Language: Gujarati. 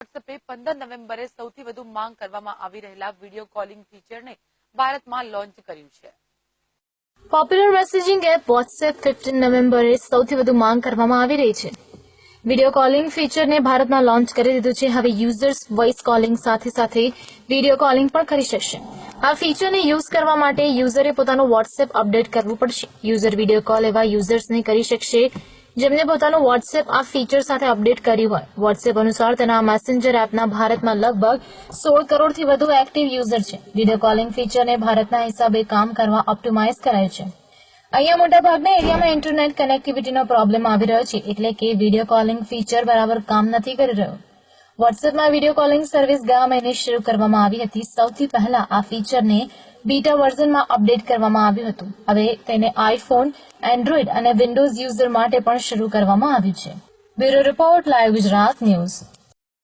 વોટ્સએપે પંદર નવેમ્બરે સૌથી વધુ માંગ કરવામાં આવી રહેલા વીડિયો કોલિંગ ફીચરને ભારતમાં લોન્ચ કર્યું છે. Popular messaging app WhatsApp fifteen નવેમ્બરે સૌથી વધુ માંગ કરવામાં આવી રહી છે. વીડિયો કોલિંગ ફીચરને ભારતમાં લોન્ચ કરી દીધું છે. હવે યુઝર્સ વોઇસ કોલિંગ સાથે સાથે વીડિયો કોલિંગ પણ કરી શકશે. આ ફીચરને યુઝ કરવા માટે યુઝરે પોતાનું વોટ્સએપ અપડેટ કરવું પડશે. યુઝર વીડિયો કોલ એવા યુઝર્સને કરી શકશે જેમને પોતાનું વોટ્સએપ આ ફીચર સાથે અપડેટ કર્યું હોય. વોટ્સએપ અનુસાર તેના મેસેન્જર એપના ભારતમાં લગભગ સોળ કરોડથી વધુ એક્ટિવ યુઝર છે. વીડિયો કોલિંગ ફીચરને ભારતના હિસાબે કામ કરવા ઓપ્ટિમાઇઝ કરાયું છે. અહીંયા મોટાભાગના એરિયામાં ઇન્ટરનેટ કનેક્ટિવિટીનો પ્રોબ્લેમ આવી રહ્યો છે. એટલે કે વીડિયો કોલિંગ ફીચર બરાબર કામ નથી કરી રહ્યો. વોટ્સએપમાં વીડિયો કોલિંગ સર્વિસ ગયા મહિને શરૂ કરવામાં આવી હતી. સૌથી પહેલા આ ફીચરને બીટા વર્ઝનમાં અપડેટ કરવામાં આવ્યું હતું. હવે તેને આઈફોન, એન્ડ્રોઇડ અને વિન્ડોઝ યુઝર માટે પણ શરૂ કરવામાં આવ્યું છે. Bureau report, live Gujarat news.